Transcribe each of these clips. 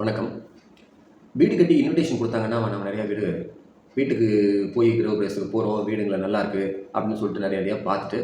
வணக்கம். வீடு கட்டி இன்விடேஷன் கொடுத்தாங்கன்னா நம்ம நிறையா வீடு வீட்டுக்கு போய் கிரக பிரவேசத்துக்கு போகிறோம் வீடுங்களை நல்லாயிருக்கு அப்படின்னு சொல்லிட்டு நிறைய நிறையா பார்த்துட்டு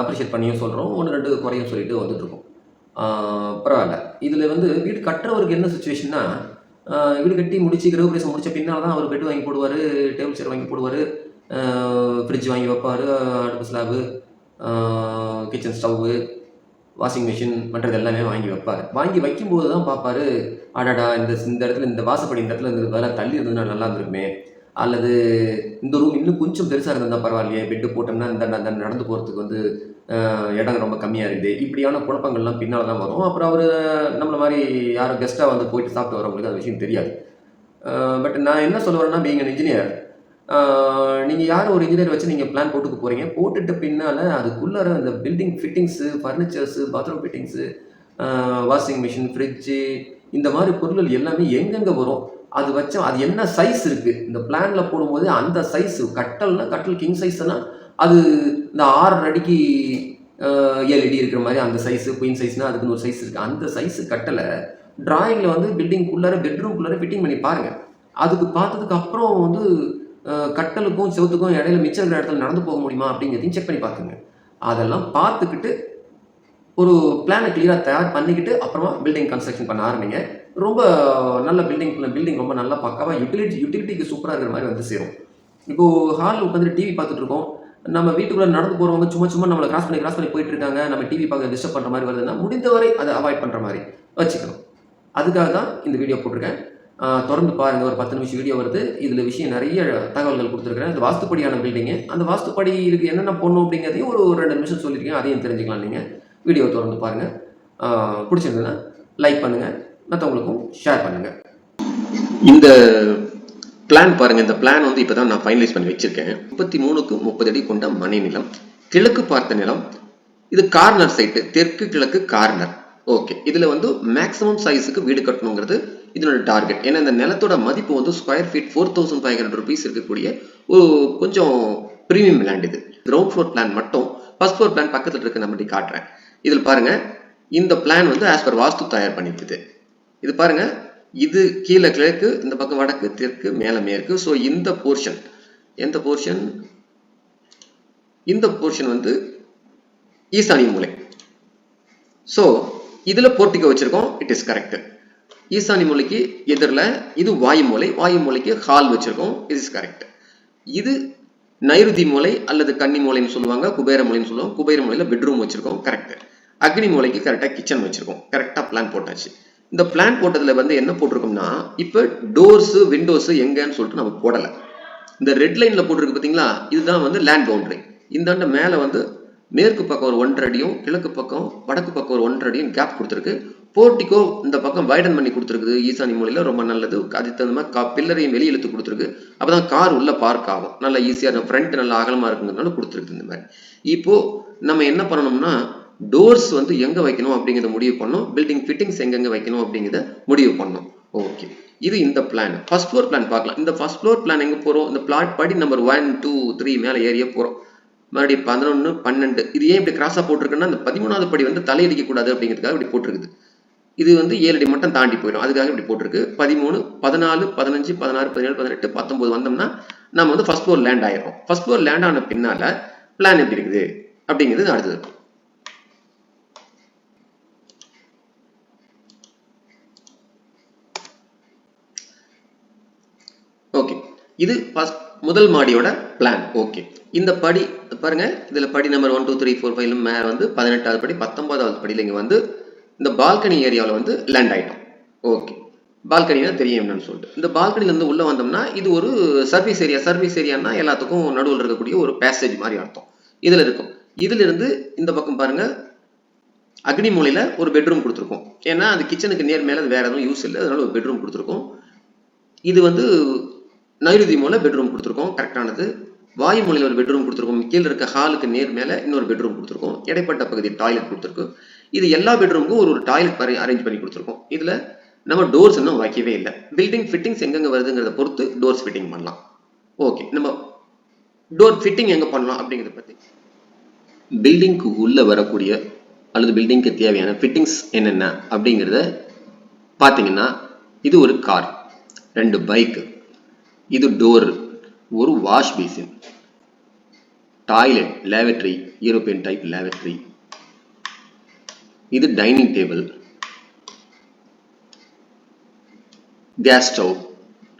அப்ரிஷியேட் பண்ணியும் சொல்கிறோம் ஒன்று ரெண்டு குறையும் சொல்லிட்டு வந்துட்டுருக்கோம். பரவாயில்ல. இதில் வந்து வீடு கட்டுறவருக்கு என்ன சுச்சுவேஷன்னா வீடு கட்டி முடிச்சு கிரக பிரவேசம் முடிச்ச பின்னால் தான் அவர் பெட் வாங்கி போடுவார் டேபிள் சேர் வாங்கி போடுவார் ஃப்ரிட்ஜ் வாங்கி வைப்பார் அடுப்பு slab kitchen stove washing machine மற்றது எல்லாமே வாங்கி வைப்பார். வாங்கி வைக்கும்போது தான் பார்ப்பாரு அடடா இந்த இந்த இடத்துல இந்த வாசப்படி இந்த இடத்துல இந்த வேலை தள்ளி இருந்ததுன்னா நல்லா இருந்திருக்குமே. அல்லது இந்த ரூம் இன்னும் கொஞ்சம் பெருசாக இருந்தால் பரவாயில்லையே பெட்டு போட்டோம்னா இந்த நடந்து போகிறதுக்கு வந்து இடம் ரொம்ப கம்மியாக இருக்குது. இப்படியான குழப்பங்கள்லாம் பின்னால் தான் வரும். அப்புறம் அவர் நம்மளை மாதிரி யாரும் கெஸ்ட்டாக வந்து போயிட்டு சாப்பிட்டு வரவங்களுக்கு அந்த விஷயம் தெரியாது. பட் நான் என்ன சொல்ல வரேன்னா பீங் இன்ஜினியர் நீங்கள் யார் ஒரு இன்ஜினியர் வச்சு நீங்கள் பிளான் போட்டுக்க போகிறீங்க போட்டுட்டு பின்னால் அதுக்குள்ளார அந்த building fittings furnitures bathroom fittings washing machine fridge இந்த மாதிரி பொருள்கள் எல்லாமே எங்கெங்கே வரும்? அது வச்சா அது என்ன சைஸ் இருக்குது இந்த பிளானில் போடும்போது அந்த சைஸு கட்டல்னா கட்டல் கிங் சைஸ்னா அது இந்த ஆறு அடிக்கு எல்இடி இருக்கிற மாதிரி அந்த சைஸு குயின் சைஸ்னால் அதுக்குன்னு ஒரு சைஸ் இருக்குது அந்த சைஸு கட்டலை ட்ராயிங்கில் வந்து பில்டிங்குள்ளார பெட்ரூம்குள்ளார ஃபிட்டிங் பண்ணி பாருங்கள் அதுக்கு பார்த்ததுக்கு அப்புறம் வந்து கட்டலுக்கும் செவுத்துக்கும் இடையில மிச்சம் இருக்கிற இடத்துல நடந்து போக முடியுமா அப்படிங்கிறதையும் செக் பண்ணி பார்த்துங்க. அதெல்லாம் பார்த்துக்கிட்டு ஒரு பிளானை கிளியராக தயார் பண்ணிக்கிட்டு அப்புறமா பில்டிங் கன்ஸ்ட்ரக்ஷன் பண்ண ஆரம்பிங்க. ரொம்ப நல்ல பில்டிங் பில்டிங் ரொம்ப நல்லா பக்காவாக யூட்டிலிட்டி யூட்டிலிட்டிக்கு சூப்பராக இருக்கிற மாதிரி வந்து சேரும். இப்போது ஹாலில் உட்காந்து டிவி பார்த்துட்டு இருக்கோம். நம்ம வீட்டுக்குள்ளே நடந்து போகிறவங்க சும்மா சும்மா நம்மளை கிராஸ் பண்ணி கிராஸ் பண்ணி போயிட்டு இருக்காங்க. நம்ம டிவி பார்க்க டிஸ்டர்ப் பண்ணுற மாதிரி வருதுன்னா முடிந்தவரை அதை அவாய்ட் பண்ணுற மாதிரி வச்சுக்கணும். அதுக்காக தான் இந்த வீடியோ போட்டிருக்கேன். தொடர்ந்து பாருங்கள் ஒரு பத்து நிமிஷம் வீடியோ வருது. இதில் விஷயம் நிறைய தகவல்கள் கொடுத்துருக்குறேன். இது வாஸ்துப்படியான பில்டிங்கு அந்த வாஸ்துப்படி இதுக்கு என்னென்ன பண்ணும் அப்படிங்கிறதையும் ஒரு ஒரு ரெண்டு நிமிஷம் சொல்லியிருக்கேன். அதையும் தெரிஞ்சுக்கலாம் நீங்கள் வீடியோ தொடர்ந்து பாருங்கள் பிடிச்சிருந்ததுன்னா லைக் பண்ணுங்கள் மற்றவங்களுக்கும் ஷேர் பண்ணுங்கள் இந்த பிளான் பாருங்கள் இந்த பிளான் வந்து இப்பதான் நான் ஃபைனலைஸ் பண்ணி வச்சுருக்கேன். முப்பத்தி மூணுக்கு முப்பது அடி கொண்ட மனை நிலம் கிழக்கு பார்த்த நிலம் இது கார்னர் சைட்டு தெற்கு கிழக்கு கார்னர் ஓகே இதுல வந்து மேக்ஸிமம் சைஸுக்கு வீடு கட்டணுங்கிறது இதனோட டார்கெட் ஏன்னா இந்த நிலத்தோட மதிப்பு வந்து square feet four thousand five hundred rupees இருக்கக்கூடிய ஒரு கொஞ்சம் ப்ரீமியம் லேண்ட் இது. கிரவுண்ட் ஃப்ளோர் பிளான் மட்டும் ஃபர்ஸ்ட் ஃப்ளோர் பிளான் பக்கத்தில் இருக்க நம்ம காட்டுறேன். இதில் பாருங்க இந்த பிளான் வந்து ஆஸ் பர் வாஸ்து தயார் பண்ணிருக்குது இது பாருங்க இது கீழே கிழக்கு இந்த பக்கம் வடக்கு தெற்கு மேலே மேற்கு. ஸோ இந்த போர்ஷன் எந்த போர்ஷன் இந்த போர்ஷன் வந்து ஈசானிய மூலை. ஸோ இதுல போர்ட்டிகோ வச்சிருக்கோம். இட் இஸ் கரெக்ட் ஈசானி மூலைக்கு எதிரில் இது வாயு மூலை வாயு மூலைக்கு ஹால் வச்சிருக்கோம். இட் இஸ் கரெக்ட் இது நைருதி மூலை அல்லது கன்னி மூலைன்னு சொல்லுவாங்க குபேர மூலைன்னு சொல்லுவாங்க. குபேர மூலையில் பெட்ரூம் வச்சிருக்கோம். கரெக்ட் அக்னி மூலைக்கு கரெக்டாக கிச்சன் வச்சிருக்கோம். கரெக்டாக பிளான் போட்டாச்சு. இந்த பிளான் போட்டதுல வந்து என்ன போட்டிருக்கோம்னா இப்போ டோர்ஸ் விண்டோஸ் எங்கன்னு சொல்லிட்டு நம்ம போடலை. இந்த ரெட் லைன்ல போட்டிருக்கு பார்த்தீங்களா இதுதான் வந்து லேண்ட் பவுண்டரி இந்தாண்ட மேலே வந்து மேற்கு பக்கம் ஒரு ஒன்றரை அடியும் கிழக்கு பக்கம் வடக்கு பக்கம் ஒரு ஒன்றரை அடியும் கேப் கொடுத்துருக்கு. போர்ட்டிக்கோ இந்த பக்கம் வைடன் பண்ணி கொடுத்துருக்குது ஈசானி மூலையில் ரொம்ப நல்லது. அதுக்கு தகுந்த மாதிரி கா பில்லரையும் வெளியே இழுத்து கொடுத்துருக்கு. அப்பதான் கார் உள்ள பார்க் ஆகும். நல்லா ஈஸியாக இருக்கும். ஃப்ரண்ட் நல்லா அகலமாக இருக்குங்கிறதுனால கொடுத்துருக்கு இந்த மாதிரி. இப்போ நம்ம என்ன பண்ணணும்னா டோர்ஸ் வந்து எங்கே வைக்கணும் அப்படிங்கிறத முடிவு பண்ணோம் பில்டிங் ஃபிட்டிங்ஸ் எங்கெங்கே வைக்கணும் அப்படிங்கிறத முடிவு பண்ணணும். ஓகே இது இந்த பிளான் ஃபர்ஸ்ட் ஃப்ளோர் பிளான் பார்க்கலாம். இந்த ஃபர்ஸ்ட் ஃப்ளோர் பிளான் எங்கே போகிறோம் இந்த பிளாட் படி நம்பர் ஒன் டூ த்ரீ மேலே ஏறிய போகிறோம் மறுபடியும் பதினொன்று பன்னெண்டு. இது ஏன் இப்படி கிராஸாக போட்டிருக்குன்னா அந்த பதிமூணாவது படி வந்து தலையடிக்க கூடாது அப்படிங்கிறதுக்காக இப்படி போட்டிருக்குது. இது வந்து ஏழு அடி மட்டும் தாண்டி போயிடும். அதுக்காக இப்படி போட்டிருக்கு. பதிமூணு பதினாலு பதினஞ்சு பதினாறு பதினேழு பதினெட்டு பத்தொன்பது வந்தோம்னா நம்ம வந்து ஃபர்ஸ்ட் ஃப்ளோர் லேண்ட் ஆயிரும் ஃபர்ஸ்ட் ஃப்ளோர் லேண்ட் ஆன பின்னால பிளான் எப்படி இருக்குது? அப்படிங்கிறது அடுத்தது ஓகே இது ஃபர்ஸ்ட் முதல் மாடியோட பிளான் ஓகே இந்த படி பாருங்க இதில் படி number one two three four ஃபைவ்ல மேலே வந்து பதினெட்டாவது படி பத்தொன்பதாவது படியில் இங்கே வந்து இந்த பால்கனி ஏரியாவில் வந்து லேண்ட் ஆகிட்டோம் ஓகே பால்கனினா தெரியும் என்னன்னு சொல்லிட்டு. இந்த பால்கனிலேருந்து உள்ளே வந்தோம்னா இது ஒரு சர்வீஸ் ஏரியா சர்வீஸ் ஏரியானா எல்லாத்துக்கும் நடுவில் இருக்கக்கூடிய ஒரு பேசேஜ் மாதிரி அர்த்தம். இதில் இருக்கும். இதிலிருந்து இந்த பக்கம் பாருங்க அக்னி மூலையில் ஒரு பெட்ரூம் கொடுத்துருக்கோம். ஏன்னா அது கிச்சனுக்கு நேர் மேலே அது வேறு எதுவும் யூஸ் இல்லை. அதனால ஒரு பெட்ரூம் கொடுத்துருக்கோம். இது வந்து நைருதி மூலம் பெட்ரூம் கொடுத்துருக்கோம். கரெக்டானது வாயு மூலையில் ஒரு பெட்ரூம் கொடுத்துருக்கோம். கீழே இருக்க ஹாலுக்கு நேர் மேலே இன்னொரு பெட்ரூம் கொடுத்துருக்கோம். இடைப்பட்ட பகுதி டாய்லெட் கொடுத்துருக்கு. இது எல்லா பெட்ரூமுக்கும் ஒரு ஒரு டாய்லெட் அரேஞ்ச் பண்ணி கொடுத்துருக்கோம். இதில் நம்ம டோர்ஸ் இன்னும் வைக்கவே இல்லை. பில்டிங் ஃபிட்டிங்ஸ் எங்கெங்கே வருதுங்கிறத பொறுத்து டோர்ஸ் ஃபிட்டிங் பண்ணலாம். ஓகே நம்ம டோர் ஃபிட்டிங் எங்கே பண்ணலாம் அப்படிங்கிறத பற்றி பில்டிங்க்கு உள்ளே வரக்கூடிய அல்லது பில்டிங்க்கு தேவையான ஃபிட்டிங்ஸ் என்னென்ன அப்படிங்கிறத பார்த்தீங்கன்னா இது ஒரு கார் ரெண்டு பைக்கு இது டோர் ஒரு wash basin toilet lavatory European type lavatory இது dining table gas stove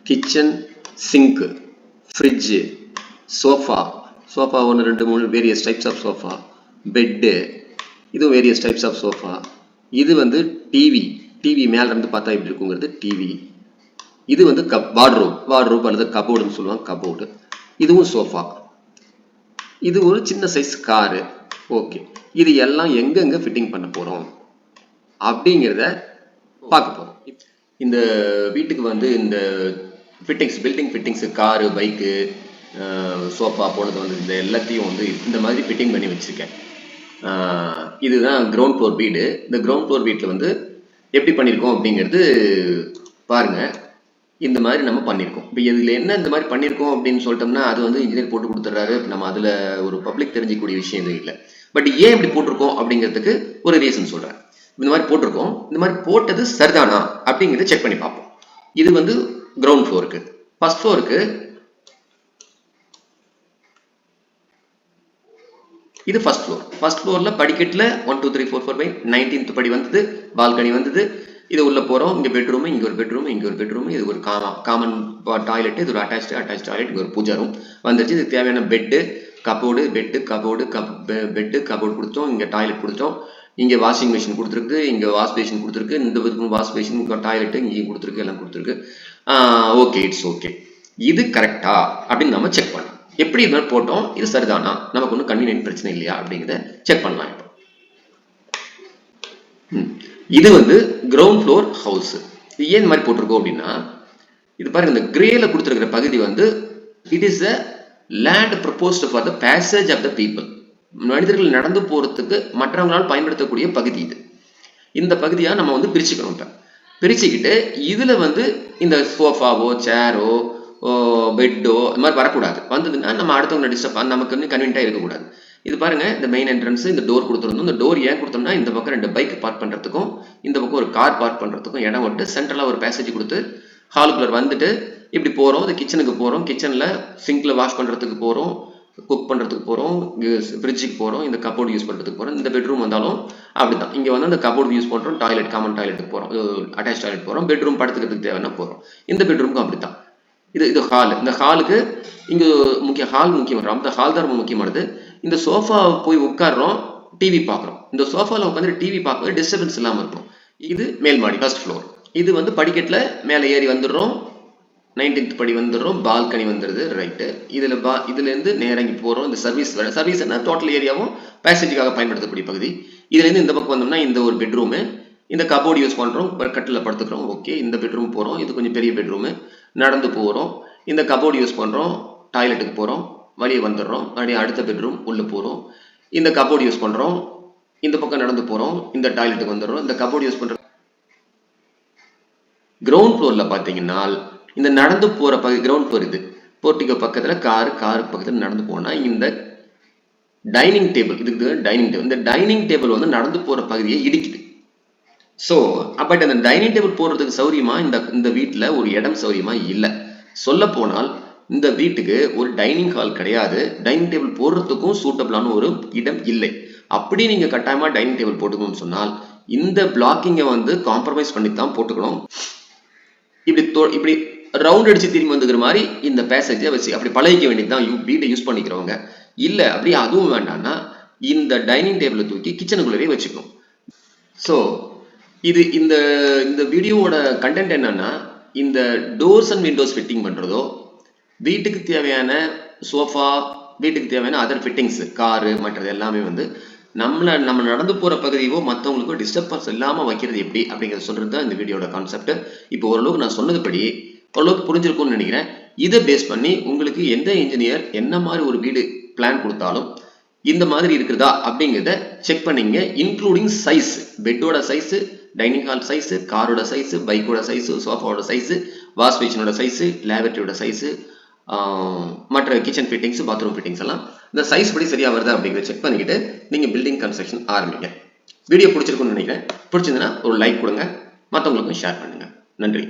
kitchen sink fridge sofa sofa ஒன்று ரெண்டு மூணு various types of sofa bed இது வேரியஸ் டைப்ஸ் ஆஃப் சோஃபா இது வந்து டிவி டிவி மேலே இருந்து பார்த்தா எப்படி இருக்குங்கிறது டிவி இது வந்து கப் வார்ட்ரோப் வார்ட்ரோப் அல்லது கபோர்டுன்னு சொல்லுவாங்க கபோர்டு இதுவும் சோஃபா இது ஒரு சின்ன சைஸ் காரு ஓகே இது எல்லாம் எங்கெங்க ஃபிட்டிங் பண்ண போகிறோம் அப்படிங்கிறத பார்க்க போகிறோம் இந்த வீட்டுக்கு வந்து இந்த fittings building fittings car bike sofa போனது வந்து இந்த எல்லாத்தையும் வந்து இந்த மாதிரி ஃபிட்டிங் பண்ணி வச்சுருக்கேன். இதுதான் கிரவுண்ட் ஃப்ளோர் வீடு. இந்த கிரவுண்ட் ஃப்ளோர் வீட்டில் வந்து எப்படி பண்ணியிருக்கோம் அப்படிங்கிறது பாருங்கள் இந்த மாதிரி நம்ம பண்ணியிருக்கோம் இப்போ இதில் என்ன இந்த மாதிரி பண்ணியிருக்கோம் அப்படின்னு சொல்லிட்டோம்னா அது வந்து இன்ஜினியர் போட்டு கொடுத்துட்றாரு. நம்ம அதில் ஒரு பப்ளிக் தெரிஞ்சிக்கக்கூடிய விஷயம் எதுவும் இல்லை. பட் ஏன் இப்படி போட்டிருக்கோம் அப்படிங்கிறதுக்கு ஒரு ரீசன் சொல்கிறேன் இந்த மாதிரி போட்டிருக்கோம். இந்த மாதிரி போட்டது சரிதானா அப்படிங்கிறத செக் பண்ணி பார்ப்போம். இது வந்து கிரவுண்ட் ஃப்ளோருக்கு ஃபர்ஸ்ட் ஃப்ளோருக்கு இது ஃபர்ஸ்ட் ஃப்ளோர் ஃபர்ஸ்ட் ஃப்ளோரில் படிக்கட்டில் one two three four four by nineteenth படி வந்தது. பால்கனி வந்தது. இது உள்ள போகிறோம் இங்கே பெட்ரூம் இங்கே ஒரு பெட்ரூம் இங்கே ஒரு பெட்ரூம் இது ஒரு காமா காமன் டாய்லெட் இது ஒரு அட்டாச் அட்டாச் டாய்லெட் இங்கே ஒரு பூஜா ரூம் வந்துருச்சு இது தேவையான bed cupboard bed cupboard cup bed cupboard கொடுத்தோம் இங்கே டாய்லெட் கொடுத்தோம். இங்கே வாஷிங் மிஷின் கொடுத்துருக்கு இங்கே வாஷ் பேஷின் கொடுத்துருக்கு இந்த பக்கம் வாஷ் பேஷின் இங்கே டாய்லெட்டு இங்கேயும் கொடுத்துருக்கு எல்லாம் கொடுத்துருக்கு. ஓகே இட்ஸ் ஓகே இது கரெக்டா அப்படின்னு நம்ம செக் பண்ணலாம் எப்படி இது மாதிரி போட்டோம் இது சரிதானா? நமக்கு ஒன்றும் கன்வீனியன்ட் பிரச்சனை இல்லையா? அப்படிங்கிறத செக் பண்ணலாம் இப்போ. இது வந்து கிரவுண்ட் ஃப்ளோர் ஹவுஸ் இது ஏன் மாதிரி போட்டிருக்கோம் அப்படின்னா இது பாருங்க இந்த கிரேல கொடுத்துருக்கிற பகுதி வந்து it is a land proposed for the passage of the people மனிதர்கள் நடந்து போறதுக்கு மற்றவங்களால் பயன்படுத்தக்கூடிய பகுதி இது. இந்த பகுதியாக நம்ம வந்து பிரிச்சுக்கணும் இப்போ. பிரிச்சுக்கிட்டு இதுல வந்து இந்த சோஃபாவோ சேரோ பெட்டோ இந்த மாதிரி வரக்கூடாது. வந்ததுன்னா நம்ம அடுத்தவங்க டிஸ்டர்ப் நமக்கு வந்து கன்வீனியாக இருக்கக்கூடாது. இது பாருங்க இந்த மெயின் என்ட்ரன்ஸ் இந்த டோர் கொடுத்துருந்தோம் இந்த டோர் ஏன் கொடுத்தோம்னா இந்த பக்கம் ரெண்டு பைக் பார்க் பண்றதுக்கும் இந்த பக்கம் ஒரு கார் பார்க் பண்றதுக்கும் இடம் விட்டு சென்ட்ரலா ஒரு பேசேஜ் கொடுத்து ஹாலுக்குள்ள வந்துட்டு இப்படி போறோம். இந்த கிச்சனுக்கு போறோம். கிச்சன்ல சிங்க்ல வாஷ் பண்றதுக்கு போறோம். குக் பண்றதுக்கு போறோம். ஃப்ரிட்ஜுக்கு போறோம். இந்த கபோர்டு யூஸ் பண்றதுக்கு போறோம். இந்த பெட்ரூம் வந்தாலும் அப்படிதான் இங்க வந்து அந்த கபோர்டு யூஸ் பண்றோம். டாய்லெட் காமன் டாய்லெட்டுக்கு போறோம். அட்டாச் டாய்லெட் போறோம். பெட்ரூம் படுத்துக்கிறதுக்கு தேவைன்னா போறோம். இந்த பெட்ரூமுக்கும் அப்படித்தான். இது இது ஹால் இந்த ஹாலுக்கு இங்கே முக்கிய ஹால் முக்கியம் அந்த ஹால் தான் ரொம்ப முக்கியமானது. இந்த சோஃபா போய் உட்காடுறோம் டிவி பார்க்குறோம். இந்த சோஃபாவில் உட்காந்து டிவி பார்க்குறது டிஸ்டர்பன்ஸ் இல்லாமல் இருக்கும். இது மேல் மாடி ஃபர்ஸ்ட் ஃப்ளோர் இது வந்து படிக்கட்டில் மேலே ஏறி வந்துடுறோம். நைன்டீன்த் படி வந்துடுறோம். பால்கனி வந்துடுது ரைட்டு இதில் பா இதுலேருந்து நேரங்கி போகிறோம் இந்த சர்வீஸ் வேலை சர்வீஸ்னா டோட்டல் ஏரியாவும் பேசேஜுக்காக பயன்படுத்தக்கூடிய பகுதி. இதுலேருந்து இந்த பக்கம் வந்தோம்னா இந்த ஒரு பெட்ரூமு இந்த கபோர்டு யூஸ் பண்ணுறோம் கட்டில் படுத்துக்கிறோம். ஓகே இந்த பெட்ரூம் போகிறோம் இது கொஞ்சம் பெரிய பெட்ரூமு நடந்து போகிறோம் இந்த கபோர்டு யூஸ் பண்ணுறோம் டாய்லெட்டுக்கு போகிறோம் வெளியே வந்துடுறோம். மறுபடியும் அடுத்த பெட்ரூம் உள்ளே போகிறோம் இந்த கபோர்டு யூஸ் பண்ணுறோம் இந்த பக்கம் நடந்து போகிறோம் இந்த டாய்லெட்டுக்கு வந்துடுறோம். இந்த கபோர்டு யூஸ் பண்ணுறோம் கிரவுண்ட் ஃப்ளோரில் பார்த்தீங்கன்னா இந்த நடந்து போகிற பகுதி கிரவுண்ட் ஃப்ளோர் இது. போர்ட்டிகோ பக்கத்தில் காரு காருக்கு பக்கத்தில் நடந்து போனால் இந்த டைனிங் டேபிள் இதுக்கு டைனிங் டேபிள் இந்த டைனிங் டேபிள் வந்து நடந்து போகிற பகுதியை இடிக்குது. ஸோ பட் அந்த டைனிங் டேபிள் போடுறதுக்கு சௌரியமா? இந்த இந்த வீட்டில் ஒரு இடம் சௌரியமா? இல்லை. சொல்ல போனால் இந்த வீட்டுக்கு ஒரு டைனிங் ஹால் கிடையாது. டைனிங் டேபிள் போடுறதுக்கும் சூட்டபிளான ஒரு இடம் இல்லை. அப்படி நீங்கள் கட்டாயமாக டைனிங் டேபிள் போட்டுக்கணும்னு சொன்னால் இந்த பிளாக்கிங்கை வந்து காம்ப்ரமைஸ் பண்ணி தான் போட்டுக்கணும். இப்படி இப்படி ரவுண்ட் அடிச்சு திரும்பி வந்துக்கிற மாதிரி இந்த பேசேஜை வச்சு அப்படி பழகிக்க வேண்டியது தான் வீட்டை யூஸ் பண்ணிக்கிறவங்க. இல்லை அப்படி அதுவும் வேண்டாம்னா இந்த டைனிங் டேபிளை தூக்கி கிச்சனுக்குள்ளவே வச்சுக்கணும். ஸோ இது இந்த இந்த வீடியோவோட கண்டென்ட் என்னன்னா இந்த டோர்ஸ் அண்ட் விண்டோஸ் ஃபிட்டிங் பண்ணுறதோ வீட்டுக்கு தேவையான சோஃபா வீட்டுக்கு தேவையான அதர் ஃபிட்டிங்ஸ் காரு மற்றது எல்லாமே வந்து நம்மளை நம்ம நடந்து போகிற பகுதியோ மற்றவங்களுக்கோ டிஸ்டர்பன்ஸ் இல்லாமல் வைக்கிறது எப்படி அப்படிங்கிறத சொல்கிறது தான் இந்த வீடியோட கான்செப்ட் இப்போ ஓரளவுக்கு நான் சொன்னதுபடி ஓரளவுக்கு புரிஞ்சிருக்கும்னு நினைக்கிறேன். இதை பேஸ் பண்ணி உங்களுக்கு எந்த இன்ஜினியர் என்ன மாதிரி ஒரு வீடு பிளான் கொடுத்தாலும் இந்த மாதிரி இருக்குதா அப்படிங்கிறத செக் பண்ணீங்க இன்க்ளூடிங் சைஸ் பெட்டோட சைஸ் டைனிங் ஹால் சைஸு காரோட சைஸு பைக்கோட சைஸு சோஃபாவோட சைஸு வாஷ் பேஷனோட சைஸு லேபரட்டரியோட சைஸு மற்ற கிச்சன் ஃபிட்டிங்ஸ் பாத்ரூம் ஃபிட்டிங்ஸ் எல்லாம் இந்த சைஸ் படி சரியாக வருதா அப்படிங்கிறத செக் பண்ணிக்கிட்டு நீங்கள் பில்டிங் கன்ஸ்ட்ரக்ஷன் ஆரம்பிங்க. வீடியோ பிடிச்சிருக்குன்னு நினைக்கிறேன். பிடிச்சிருந்ததுன்னா ஒரு லைக் கொடுங்க. மற்றவங்களுக்கும் ஷேர் பண்ணுங்கள் நன்றி.